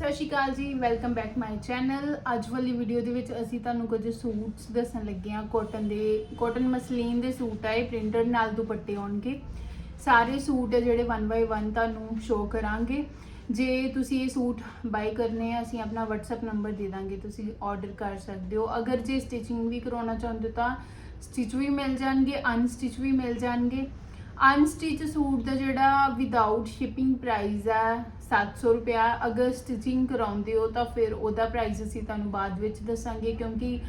ਸਤਿ ਸ਼੍ਰੀ ਅਕਾਲ ਜੀ welcome back my channel ਅੱਜ ਵਾਲੀ ਵੀਡੀਓ ਦੇ ਵਿੱਚ ਅਸੀਂ ਤੁਹਾਨੂੰ ਕੁਝ ਸੂਟਸ ਦੱਸਣ ਲੱਗੇ ਹਾਂ। ਕਾਟਨ ਦੇ ਕਾਟਨ ਮਸਲੀਨ ਦੇ ਸੂਟ ਆਏ ਪ੍ਰਿੰਟਡ ਨਾਲ ਦੁਪੱਟੇ ਆਉਣਗੇ। ਸਾਰੇ ਸੂਟ ਹੈ ਜਿਹੜੇ 1 ਬਾਈ 1 ਤੁਹਾਨੂੰ ਸ਼ੋਅ ਕਰਾਂਗੇ। ਜੇ ਤੁਸੀਂ ਇਹ ਸੂਟ ਬਾਈ ਕਰਨੇ ਆ, ਅਸੀਂ ਆਪਣਾ WhatsApp ਨੰਬਰ ਦੇ ਦਾਂਗੇ, ਤੁਸੀਂ ਆਰਡਰ ਕਰ ਸਕਦੇ ਹੋ। ਅਗਰ ਜੇ ਸਟਿਚਿੰਗ ਵੀ ਕਰਾਉਣਾ ਚਾਹੁੰਦੇ ਹੋ ਤਾਂ ਸਟਿਚ ਵੀ ਮਿਲ ਜਾਣਗੇ ਅਨਸਟਿਚ ਵੀ ਮਿਲ ਜਾਣਗੇ। ਅਨਸਟਿਚ ਸੂਟ ਦਾ ਜਿਹੜਾ ਵਿਦਆਊਟ ਸ਼ਿਪਿੰਗ ਪ੍ਰਾਈਸ ਹੈ 700 ਰੁਪਿਆ ਅਗਰ ਸਟਿਚਿੰਗ ਕਰਾਉਂਦੇ ਹੋ ਤਾਂ ਫਿਰ ਉਹਦਾ ਪ੍ਰਾਈਸ ਅਸੀਂ ਤੁਹਾਨੂੰ ਬਾਅਦ ਵਿੱਚ ਦੱਸਾਂਗੇ, ਕਿਉਂਕਿ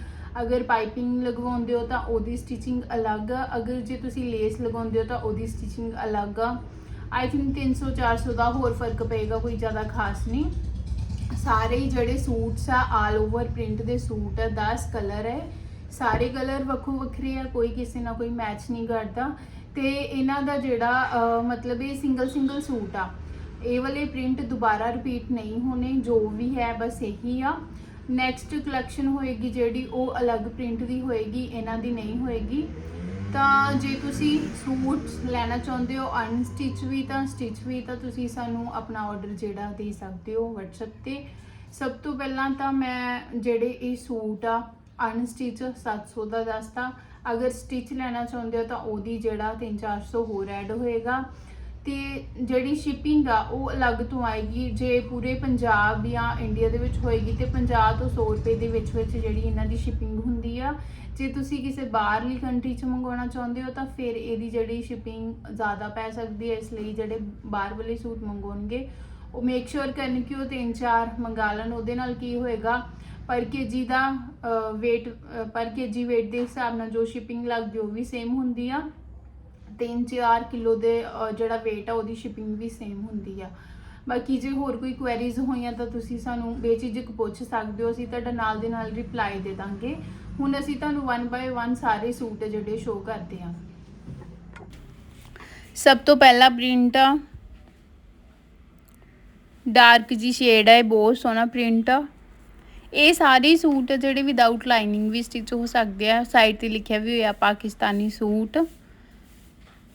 ਅਗਰ ਪਾਈਪਿੰਗ ਲਗਵਾਉਂਦੇ ਹੋ ਤਾਂ ਉਹਦੀ ਸਟਿਚਿੰਗ ਅਲੱਗ ਆ, ਅਗਰ ਜੇ ਤੁਸੀਂ ਲੇਸ ਲਗਾਉਂਦੇ ਹੋ ਤਾਂ ਉਹਦੀ ਸਟਿਚਿੰਗ ਅਲੱਗ ਆ। ਆਈ ਥਿੰਕ 300 400 ਦਾ ਹੋਰ ਫ਼ਰਕ ਪਏਗਾ, ਕੋਈ ਜ਼ਿਆਦਾ ਖਾਸ ਨਹੀਂ। ਸਾਰੇ ਜਿਹੜੇ ਸੂਟਸ ਆ ਆਲ ਓਵਰ ਪ੍ਰਿੰਟ ਦੇ ਸੂਟ ਆ 10 ਕਲਰ ਹੈ ਸਾਰੇ ਕਲਰ ਵੱਖੋ ਵੱਖਰੇ ਆ, ਕੋਈ ਕਿਸੇ ਨਾਲ ਕੋਈ ਮੈਚ ਨਹੀਂ ਕਰਦਾ। ਤੇ ਇਹਨਾਂ ਦਾ ਜਿਹੜਾ ਮਤਲਬ ਇਹ ਸਿੰਗਲ ਸਿੰਗਲ ਸੂਟ ਆ ਇਹ ਵਾਲੇ ਪ੍ਰਿੰਟ ਦੁਬਾਰਾ ਰਿਪੀਟ ਨਹੀਂ ਹੋਣੇ, ਜੋ ਵੀ ਹੈ ਬਸ ਇਹੀ ਆ। ਨੈਕਸਟ ਕਲੈਕਸ਼ਨ ਹੋਏਗੀ ਜਿਹੜੀ, ਉਹ ਅਲੱਗ ਪ੍ਰਿੰਟ ਦੀ ਹੋਏਗੀ, ਇਹਨਾਂ ਦੀ ਨਹੀਂ ਹੋਏਗੀ। ਤਾਂ ਜੇ ਤੁਸੀਂ ਸੂਟ ਲੈਣਾ ਚਾਹੁੰਦੇ ਹੋ ਅਨਸਟਿਚ ਵੀ, ਤਾਂ ਸਟਿਚ ਵੀ, ਤਾਂ ਤੁਸੀਂ ਸਾਨੂੰ ਆਪਣਾ ਆਰਡਰ ਜਿਹੜਾ ਦੇ ਸਕਦੇ ਹੋ WhatsApp ਤੇ। ਸਭ ਤੋਂ ਪਹਿਲਾਂ ਤਾਂ ਮੈਂ ਜਿਹੜੇ ਇਹ ਸੂਟ ਆ ਅਨਸਟਿਚ 700 ਦਾ ਦੱਸਤਾ। ਅਗਰ ਸਟਿਚ ਲੈਣਾ ਚਾਹੁੰਦੇ ਹੋ, ਤਾਂ ਉਹਦੀ ਜਿਹੜਾ 3-400 ਹੋਰ ਐਡ ਹੋਏਗਾ। ਤੇ ਜਿਹੜੀ ਸ਼ਿਪਿੰਗ ਆ, ਉਹ ਅਲੱਗ ਤੋਂ ਆਏਗੀ। ਜੇ ਪੂਰੇ ਪੰਜਾਬ ਜਾਂ ਇੰਡੀਆ ਦੇ ਵਿੱਚ ਹੋਏਗੀ, ਤੇ 50 ਤੋਂ 100 ਰੁਪਏ ਦੇ ਵਿੱਚ ਵਿੱਚ ਜਿਹੜੀ ਇਹਨਾਂ ਦੀ ਸ਼ਿਪਿੰਗ ਹੁੰਦੀ ਆ। ਜੇ ਤੁਸੀਂ ਕਿਸੇ ਬਾਹਰਲੀ ਕੰਟਰੀ ਚ ਮੰਗਵਾਉਣਾ ਚਾਹੁੰਦੇ ਹੋ, ਤਾਂ ਫਿਰ ਇਹਦੀ ਜਿਹੜੀ ਸ਼ਿਪਿੰਗ ਜ਼ਿਆਦਾ ਪੈ ਸਕਦੀ ਹੈ ਇਸ ਲਈ ਜਿਹੜੇ ਬਾਹਰ ਵਾਲੇ ਸੂਟ ਮੰਗਵਾਉਣਗੇ, ਉਹ ਮੇਕ ਸ਼ੋਰ ਕਰਨ ਕਿ ਉਹ ਤਿੰਨ ਚਾਰ ਮੰਗਾ ਲੈਣ। ਉਹਦੇ ਨਾਲ ਕੀ ਹੋਏਗਾ, ਪਰ ਕੇਜੀ ਦਾ weight ਪਰ ਕੇਜੀ weight ਦੇ ਹਿਸਾਬ ਨਾਲ ਜੋ ਸ਼ਿਪਿੰਗ ਲੱਗਦੀ ਉਹ ਵੀ ਸੇਮ ਹੁੰਦੀ ਆ। 3-4 ਕਿਲੋ ਦੇ ਅਹ, ਜਿਹੜਾ weight ਆ ਉਹਦੀ ਸ਼ਿਪਿੰਗ ਵੀ ਸੇਮ ਹੁੰਦੀ ਆ। ਬਾਕੀ ਜੇ ਹੋਰ ਕੋਈ ਕੁਐਰੀਜ਼ ਹੋਈਆਂ ਤਾਂ ਤੁਸੀਂ ਸਾਨੂੰ ਬੇਝਿਜਕ ਪੁੱਛ ਸਕਦੇ ਹੋ। ਅਸੀਂ ਤੁਹਾਡਾ ਨਾਲ ਦੇ ਨਾਲ ਰਿਪਲਾਈ ਦੇ ਦਾਂਗੇ। ਹੁਣ ਅਸੀਂ ਤੁਹਾਨੂੰ 1 ਬਾਏ 1 ਸਾਰੇ ਸੂਟ ਜਿਹੜੇ ਸ਼ੋਅ ਕਰਦੇ ਹਾਂ ਸਭ ਤੋਂ ਪਹਿਲਾ ਪ੍ਰਿੰਟ ਆ। ਡਾਰਕ ਜੀ ਸ਼ੇਡ ਹੈ ਬਹੁਤ ਸੋਹਣਾ ਪ੍ਰਿੰਟ ਆ। ਇਹ ਸਾਰੇ ਸੂਟ ਆ ਜਿਹੜੇ ਵਿਦਆਊਟ ਲਾਈਨਿੰਗ ਵੀ ਸਟਿਚ ਹੋ ਸਕਦੇ ਆ। ਸਾਈਡ ਤੇ ਲਿਖਿਆ ਵੀ ਹੋਇਆ ਪਾਕਿਸਤਾਨੀ ਸੂਟ।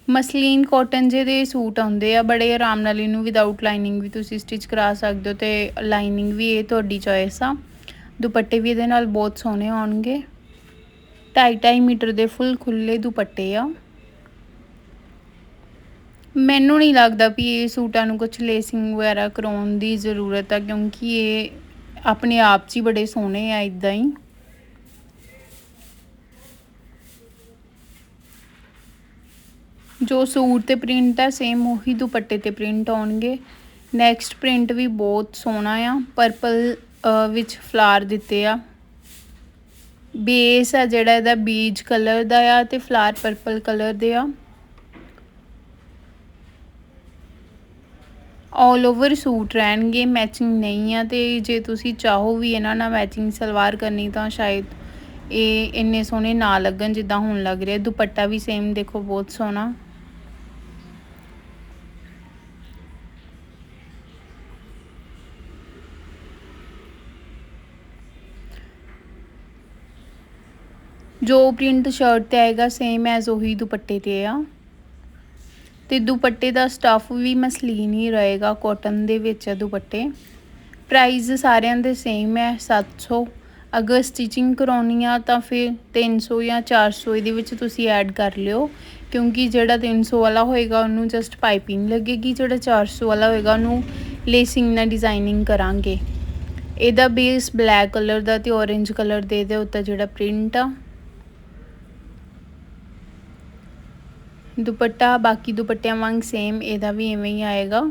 ਮਸਲੀਨ ਕਾਟਨ ਜਿਹਦੇ ਸੂਟ ਆਉਂਦੇ ਆ, ਬੜੇ ਆਰਾਮ ਨਾਲ ਇਹਨੂੰ ਵਿਦਆਊਟ ਲਾਈਨਿੰਗ ਵੀ ਤੁਸੀਂ ਸਟਿਚ ਕਰਾ ਸਕਦੇ ਹੋ ਤੇ ਲਾਈਨਿੰਗ ਵੀ ਇਹ ਤੁਹਾਡੀ ਚੋਇਸ ਆ। ਦੁਪੱਟੇ ਵੀ ਇਹਦੇ ਨਾਲ ਬਹੁਤ ਸੋਹਣੇ ਆਉਣਗੇ। 2.5 ਮੀਟਰ ਦੇ ਫੁੱਲ ਖੁੱਲੇ ਦੁਪੱਟੇ ਆ। ਮੈਨੂੰ ਨਹੀਂ ਲੱਗਦਾ ਵੀ ਇਹ ਸੂਟਾਂ ਨੂੰ ਕੁਝ ਲੇਸਿੰਗ ਵਗੈਰਾ ਕਰਾਉਣ ਦੀ ਜ਼ਰੂਰਤ ਆ, ਕਿਉਂਕਿ ਇਹ ਆਪਣੇ ਆਪ 'ਚ ਹੀ ਬੜੇ ਸੋਹਣੇ ਆ ਇਦਾਂ ਹੀ। ਜੋ ਸੂਟ ਤੇ ਪ੍ਰਿੰਟ ਆ ਸੇਮ ਉਹੀ ਦੁਪੱਟੇ ਤੇ ਪ੍ਰਿੰਟ ਆਉਣਗੇ। ਨੈਕਸਟ ਪ੍ਰਿੰਟ ਵੀ ਬਹੁਤ ਸੋਹਣਾ ਆ ਪਰਪਲ ਵਿੱਚ ਫਲਾਰ ਦਿੱਤੇ ਆ। ਬੇਸ ਆ ਜਿਹੜਾ ਇਹਦਾ ਬੀਜ ਕਲਰ ਦਾ ਆ ਤੇ ਫਲਾਰ ਪਰਪਲ ਕਲਰ ਦੇ ਆ। ਆਲ ਓਵਰ ਸੂਟ ਰਹਿਣਗੇ ਮੈਚਿੰਗ ਨਹੀਂ ਆ ਤੇ ਜੇ ਤੁਸੀਂ ਚਾਹੋ ਵੀ ਇਹਨਾਂ ਨਾਲ ਮੈਚਿੰਗ ਸਲਵਾਰ ਕਰਨੀ ਤਾਂ ਸ਼ਾਇਦ ਇਹ ਇੰਨੇ ਸੋਹਣੇ ਨਾ ਲੱਗਣ ਜਿੱਦਾਂ ਹੁਣ ਲੱਗ ਰਿਹਾ। ਦੁਪੱਟਾ ਵੀ ਸੇਮ ਦੇਖੋ, ਬਹੁਤ ਸੋਹਣਾ। ਜੋ ਪ੍ਰਿੰਟ ਸ਼ਰਟ ਤੇ ਆਏਗਾ ਸੇਮ ਐਜ਼ ਉਹੀ ਦੁਪੱਟੇ ਤੇ ਆ। ਤੇ ਦੁਪੱਟੇ ਦਾ ਸਟੱਫ ਵੀ ਮਸਲੀਨ ਹੀ ਰਹੇਗਾ ਕਾਟਨ ਦੇ ਵਿੱਚ ਆ ਦੁਪੱਟੇ। ਪ੍ਰਾਈਸ ਸਾਰਿਆਂ ਦੇ ਸੇਮ ਹੈ 700 ਅਗਰ ਸਟਿਚਿੰਗ ਕਰਾਉਣੀ ਆ ਤਾਂ ਫਿਰ 300 ਜਾਂ 400 ਇਹਦੇ ਵਿੱਚ ਤੁਸੀਂ ਐਡ ਕਰ ਲਿਓ। ਕਿਉਂਕਿ ਜਿਹੜਾ 300 ਵਾਲਾ ਹੋਏਗਾ, ਉਹਨੂੰ ਜਸਟ ਪਾਈਪਿੰਗ ਲੱਗੇਗੀ, ਜਿਹੜਾ 400 ਵਾਲਾ ਹੋਏਗਾ, ਉਹਨੂੰ ਲੇਸਿੰਗ ਨਾਲ ਡਿਜ਼ਾਈਨਿੰਗ ਕਰਾਂਗੇ। ਇਹਦਾ ਬੇਸ ਬਲੈਕ ਕਲਰ ਦਾ ਤੇ orange ਕਲਰ ਦੇ ਦੇ ਉੱਤੇ ਜਿਹੜਾ ਪ੍ਰਿੰਟ ਆ। ਦੁਪੱਟਾ, ਬਾਕੀ ਦੁਪੱਟਿਆਂ ਵਾਂਗ ਸੇਮ ਇਹਦਾ ਵੀ ਐਵੇਂ ਹੀ ਆਏਗਾ।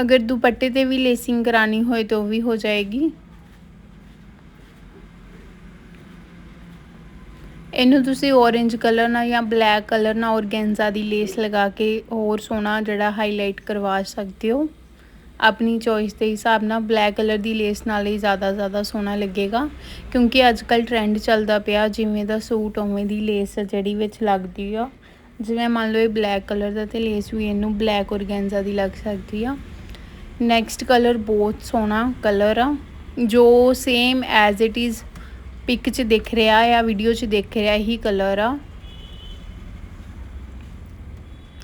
ਅਗਰ ਦੁਪੱਟੇ ਤੇ ਵੀ ਲੇਸਿੰਗ ਕਰਾਣੀ ਹੋਏ ਤਾਂ ਉਹ ਵੀ ਹੋ ਜਾਏਗੀ। ਇਹਨੂੰ ਤੁਸੀਂ orange ਕਲਰ ਨਾਲ ਜਾਂ ਬਲੈਕ ਕਲਰ ਨਾਲ ਔਰਗੈਂਜ਼ਾ ਦੀ ਲੇਸ ਲਗਾ ਕੇ ਹੋਰ ਸੋਹਣਾ ਜਿਹੜਾ ਹਾਈਲਾਈਟ ਕਰਵਾ ਸਕਦੇ ਹੋ। ਆਪਣੀ ਚੋਇਸ ਦੇ ਹਿਸਾਬ ਨਾਲ ਬਲੈਕ ਕਲਰ ਦੀ ਲੇਸ ਨਾਲ ਹੀ ਜ਼ਿਆਦਾ ਜ਼ਿਆਦਾ ਸੋਹਣਾ ਲੱਗੇਗਾ। ਕਿਉਂਕਿ ਅੱਜ ਕੱਲ ਟ੍ਰੈਂਡ ਚੱਲਦਾ ਪਿਆ, ਜਿਵੇਂ ਦਾ ਸੂਟ ਉਵੇਂ ਦੀ ਲੇਸ ਜਿਹੜੀ ਵਿੱਚ ਲੱਗਦੀ ਆ। ਜਿਵੇਂ ਮੰਨ ਲਓ ਇਹ ਬਲੈਕ ਕਲਰ ਦਾ ਤੇ ਲੇਸ ਵੀ ਇਹਨੂੰ ਬਲੈਕ ਔਰਗੈਂਜ਼ਾ ਦੀ ਲੱਗ ਸਕਦੀ ਆ। ਨੈਕਸਟ ਕਲਰ ਬਹੁਤ ਸੋਹਣਾ ਕਲਰ ਆ, ਜੋ same as it is pic 'ਚ ਦਿਖ ਰਿਹਾ ਆ ਵੀਡੀਓ 'ਚ ਦਿਖ ਰਿਹਾ ਹੀ ਕਲਰ ਆ।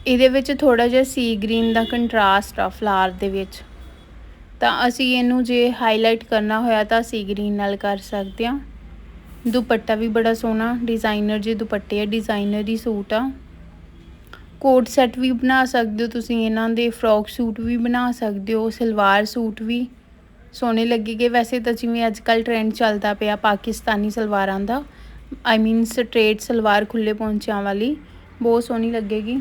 ਇਹਦੇ ਵਿੱਚ ਥੋੜਾ ਜਿਹਾ ਸੀ ਗ੍ਰੀਨ ਦਾ ਕੰਟਰਾਸਟ ਆ ਫਲਾਰ ਦੇ ਵਿੱਚ। ਤਾਂ ਅਸੀਂ ਇਹਨੂੰ ਜੇ ਹਾਈਲਾਈਟ ਕਰਨਾ ਹੋਇਆ ਤਾਂ ਸੀ ਗ੍ਰੀਨ ਨਾਲ ਕਰ ਸਕਦੇ ਹਾਂ। ਦੁਪੱਟਾ ਵੀ ਬੜਾ ਸੋਹਣਾ ਡਿਜ਼ਾਈਨਰ ਜੇ ਦੁਪੱਟੇ ਆ ਡਿਜ਼ਾਈਨਰ ਹੀ ਸੂਟ ਆ। ਕੋਟ ਸੈੱਟ ਵੀ ਬਣਾ ਸਕਦੇ ਹੋ ਤੁਸੀਂ, ਇਹਨਾਂ ਦੇ ਫਰੋਕ ਸੂਟ ਵੀ ਬਣਾ ਸਕਦੇ ਹੋ, ਸਲਵਾਰ ਸੂਟ ਵੀ। ਸੋਹਣੇ ਲੱਗੇਗੇ। ਵੈਸੇ ਤਾਂ ਜਿਵੇਂ ਅੱਜ ਕੱਲ ਟ੍ਰੈਂਡ ਚੱਲਦਾ ਪਿਆ ਪਾਕਿਸਤਾਨੀ ਸਲਵਾਰਾਂ ਦਾ ਆਈ ਮੀਨ ਸਟ੍ਰੇਟ ਸਲਵਾਰ ਖੁੱਲੇ ਪੌਂਚਿਆਂ ਵਾਲੀ, ਬਹੁਤ ਸੋਹਣੀ ਲੱਗੇਗੀ।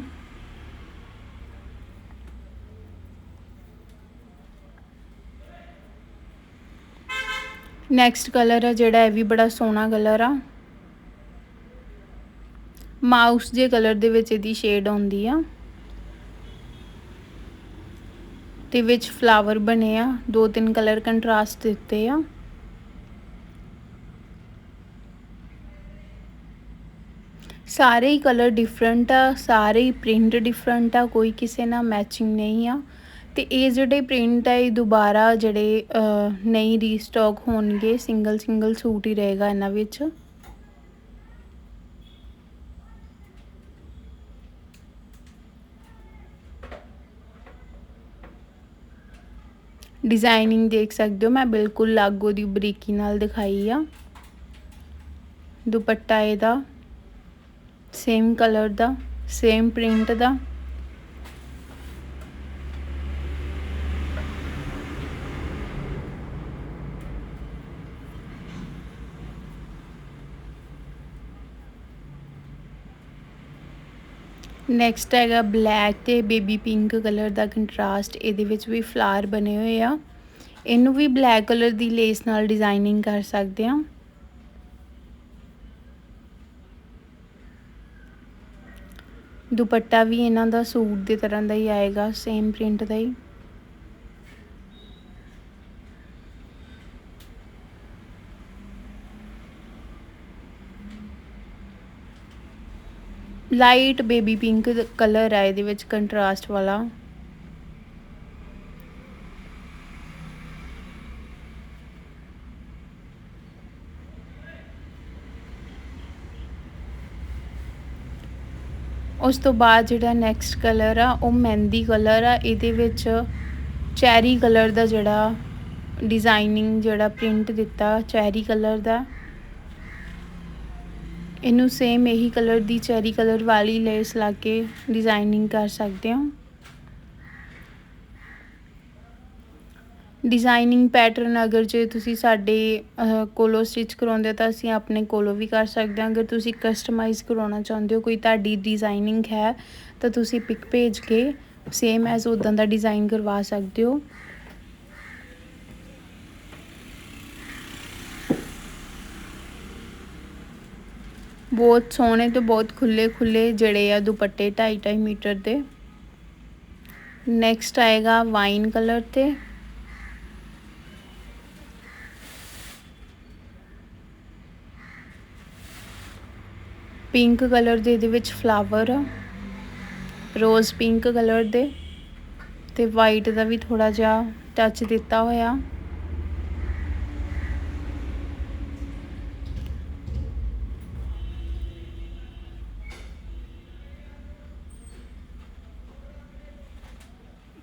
ਨੈਕਸਟ ਕਲਰ ਹੈ ਜਿਹੜਾ ਇਹ ਵੀ ਬੜਾ ਸੋਹਣਾ ਕਲਰ ਆ। ਮਾਊਸ ਜੇ ਕਲਰ ਦੇ ਵਿੱਚ ਇਹਦੀ ਸ਼ੇਡ ਆਉਂਦੀ ਆ। ਤੇ ਵਿੱਚ ਫਲਾਵਰ ਬਣੇ ਆ, ਦੋ ਤਿੰਨ ਕਲਰ ਕੰਟਰਾਸਟ ਦਿੱਤੇ ਆ। ਸਾਰੇ ਹੀ ਕਲਰ ਡਿਫਰੈਂਟ ਆ, ਸਾਰੇ ਹੀ ਪ੍ਰਿੰਟ ਡਿਫਰੈਂਟ ਆ, ਕੋਈ ਕਿਸੇ ਨਾਲ ਮੈਚਿੰਗ ਨਹੀਂ ਆ। ਤੇ ਇਹ ਜਿਹੜੇ ਪ੍ਰਿੰਟ ਆ, ਇਹ ਦੁਬਾਰਾ ਜਿਹੜੇ ਨਹੀਂ ਰੀਸਟਾਕ ਹੋਣਗੇ ਸਿੰਗਲ ਸਿੰਗਲ ਸੂਟ ਹੀ ਰਹੇਗਾ ਇਹਨਾਂ ਵਿੱਚ। ਡਿਜ਼ਾਈਨਿੰਗ ਦੇਖ ਸਕਦੇ ਹੋ, ਮੈਂ ਬਿਲਕੁਲ ਲਾਗੋ ਦੀ ਬਰੀਕੀ ਨਾਲ ਦਿਖਾਈ ਆ। ਦੁਪੱਟਾ ਇਹਦਾ ਸੇਮ ਕਲਰ ਦਾ ਸੇਮ ਪ੍ਰਿੰਟ ਦਾ। ਨੈਕਸਟ ਹੈਗਾ ਬਲੈਕ ਤੇ ਬੇਬੀ ਪਿੰਕ ਕਲਰ ਦਾ ਕੰਟਰਾਸਟ ਇਹਦੇ ਵਿੱਚ ਵੀ ਫਲਾਰ ਬਣੇ ਹੋਏ ਆ। ਇਹਨੂੰ ਵੀ ਬਲੈਕ ਕਲਰ ਦੀ ਲੇਸ ਨਾਲ ਡਿਜ਼ਾਈਨਿੰਗ ਕਰ ਸਕਦੇ ਆ। ਦੁਪੱਟਾ ਵੀ ਇਹਨਾਂ ਦਾ ਸੂਟ ਦੀ ਤਰ੍ਹਾਂ ਦਾ ਹੀ ਆਏਗਾ ਸੇਮ ਪ੍ਰਿੰਟ ਦਾ ਹੀ। ਲਾਈਟ ਬੇਬੀ ਪਿੰਕ ਕਲਰ ਹੈ ਇਹਦੇ ਵਿੱਚ ਕੰਟਰਾਸਟ ਵਾਲਾ। ਉਸ ਤੋਂ ਬਾਅਦ ਜਿਹੜਾ ਨੈਕਸਟ ਕਲਰ ਆ, ਉਹ ਮਹਿੰਦੀ ਕਲਰ ਆ, ਇਹਦੇ ਵਿੱਚ ਚੈਰੀ ਕਲਰ ਦਾ ਜਿਹੜਾ ਡਿਜ਼ਾਈਨਿੰਗ ਜਿਹੜਾ ਪ੍ਰਿੰਟ ਦਿੱਤਾ, ਚੈਰੀ ਕਲਰ ਦਾ। ਇਹਨੂੰ ਸੇਮ ਇਹੀ ਕਲਰ ਦੀ ਚੈਰੀ ਕਲਰ ਵਾਲੀ ਲੇਸ ਲਾ ਕੇ ਡਿਜ਼ਾਈਨਿੰਗ ਕਰ ਸਕਦੇ ਹੋ। ਡਿਜ਼ਾਈਨਿੰਗ ਪੈਟਰਨ ਅਗਰ ਜੇ ਤੁਸੀਂ ਸਾਡੇ ਕੋਲੋਂ ਸਟਿਚ ਕਰਾਉਂਦੇ ਤਾਂ ਅਸੀਂ ਆਪਣੇ ਕੋਲੋਂ ਵੀ ਕਰ ਸਕਦੇ ਹਾਂ। ਅਗਰ ਤੁਸੀਂ ਕਸਟਮਾਈਜ਼ ਕਰਾਉਣਾ ਚਾਹੁੰਦੇ ਹੋ, ਕੋਈ ਤੁਹਾਡੀ ਡਿਜ਼ਾਈਨਿੰਗ ਹੈ, ਤਾਂ ਤੁਸੀਂ ਪਿਕ ਭੇਜ ਕੇ ਸੇਮ ਐਜ਼ ਉਦਾਂ ਦਾ ਡਿਜ਼ਾਈਨ ਕਰਵਾ ਸਕਦੇ ਹੋ। ਬਹੁਤ ਸੋਹਣੇ ਤੇ ਬਹੁਤ ਖੁੱਲੇ ਖੁੱਲੇ ਜਿਹੜੇ ਆ ਦੁਪੱਟੇ 2.5 2.5 ਮੀਟਰ ਦੇ। ਨੈਕਸਟ ਆਏਗਾ ਵਾਈਨ ਕਲਰ ਤੇ। ਪਿੰਕ ਕਲਰ ਦੇ ਇਹਦੇ ਵਿੱਚ ਫਲਾਵਰ ਰੋਜ਼ ਪਿੰਕ ਕਲਰ ਦੇ। ਤੇ ਵਾਈਟ ਦਾ ਵੀ ਥੋੜਾ ਜਿਹਾ ਟੱਚ ਦਿੱਤਾ ਹੋਇਆ।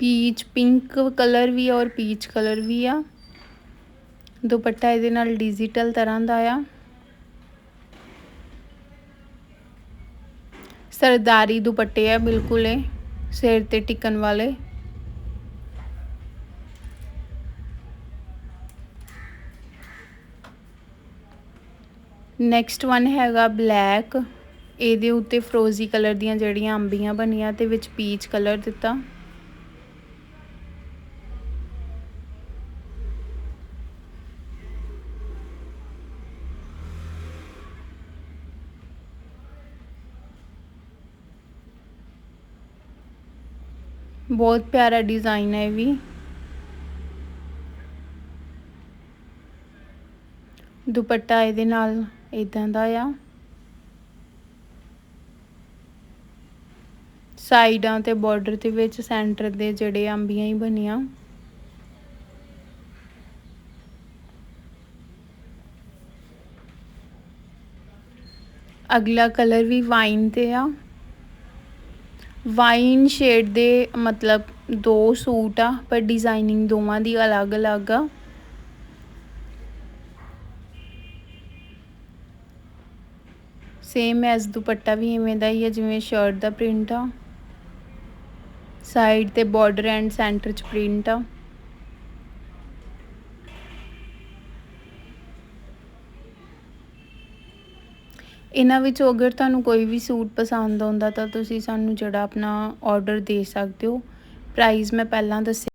ਪੀਚ ਪਿੰਕ ਕਲਰ ਵੀ ਔਰ ਪੀਚ ਕਲਰ ਵੀ ਆ। ਦੁਪੱਟਾ ਇਹਦੇ ਨਾਲ ਡਿਜੀਟਲ ਤਰ੍ਹਾਂ ਦਾ ਆ। ਸਰਦਾਰੀ ਦੁਪੱਟੇ ਆ ਬਿਲਕੁਲ ਇਹ, ਸਿਰ ਤੇ ਟਿਕਣ ਵਾਲੇ। ਨੈਕਸਟ ਵਨ ਹੈਗਾ ਬਲੈਕ ਇਹਦੇ ਉੱਤੇ ਫਰੋਜ਼ੀ ਕਲਰ ਦੀਆਂ ਜਿਹੜੀਆਂ ਅੰਬੀਆਂ ਬਣੀਆਂ ਤੇ ਵਿੱਚ ਪੀਚ ਕਲਰ ਦਿੱਤਾ। ਬਹੁਤ ਪਿਆਰਾ ਡਿਜ਼ਾਈਨ ਹੈ ਇਹ ਵੀ। ਦੁਪੱਟਾ ਇਹਦੇ ਨਾਲ ਇਦਾਂ ਦਾ ਆ। ਸਾਈਡਾਂ ਤੇ ਬਾਰਡਰ ਦੇ ਵਿੱਚ ਸੈਂਟਰ ਦੇ ਜਿਹੜੇ ਅੰਬੀਆਂ ਹੀ ਬਣੀਆਂ। ਅਗਲਾ ਕਲਰ ਵੀ ਵਾਈਨ ਤੇ ਆ। ਵਾਈਨ ਸ਼ੇਡ ਦੇ ਮਤਲਬ ਦੋ ਸੂਟ ਆ, ਪਰ ਡਿਜ਼ਾਈਨਿੰਗ ਦੋਵਾਂ ਦੀ ਅਲੱਗ-ਅਲੱਗ ਆ। ਸੇਮ ਐਸ ਦੁਪੱਟਾ ਵੀ ਇਵੇਂ ਦਾ ਹੀ ਹੈ ਜਿਵੇਂ ਸ਼ਰਟ ਦਾ ਪ੍ਰਿੰਟ ਆ। ਸਾਈਡ ਤੇ ਬਾਰਡਰ ਐਂਡ ਸੈਂਟਰ ਚ ਪ੍ਰਿੰਟ ਆ। ਇਹਨਾਂ ਵਿੱਚੋਂ ਅਗਰ ਤੁਹਾਨੂੰ ਕੋਈ ਵੀ ਸੂਟ ਪਸੰਦ ਆਉਂਦਾ ਤਾਂ ਤੁਸੀਂ ਸਾਨੂੰ ਜਿਹੜਾ ਆਪਣਾ ਆਰਡਰ ਦੇ ਸਕਦੇ ਹੋ। ਪ੍ਰਾਈਸ ਮੈਂ ਪਹਿਲਾਂ ਦੱਸਿਆ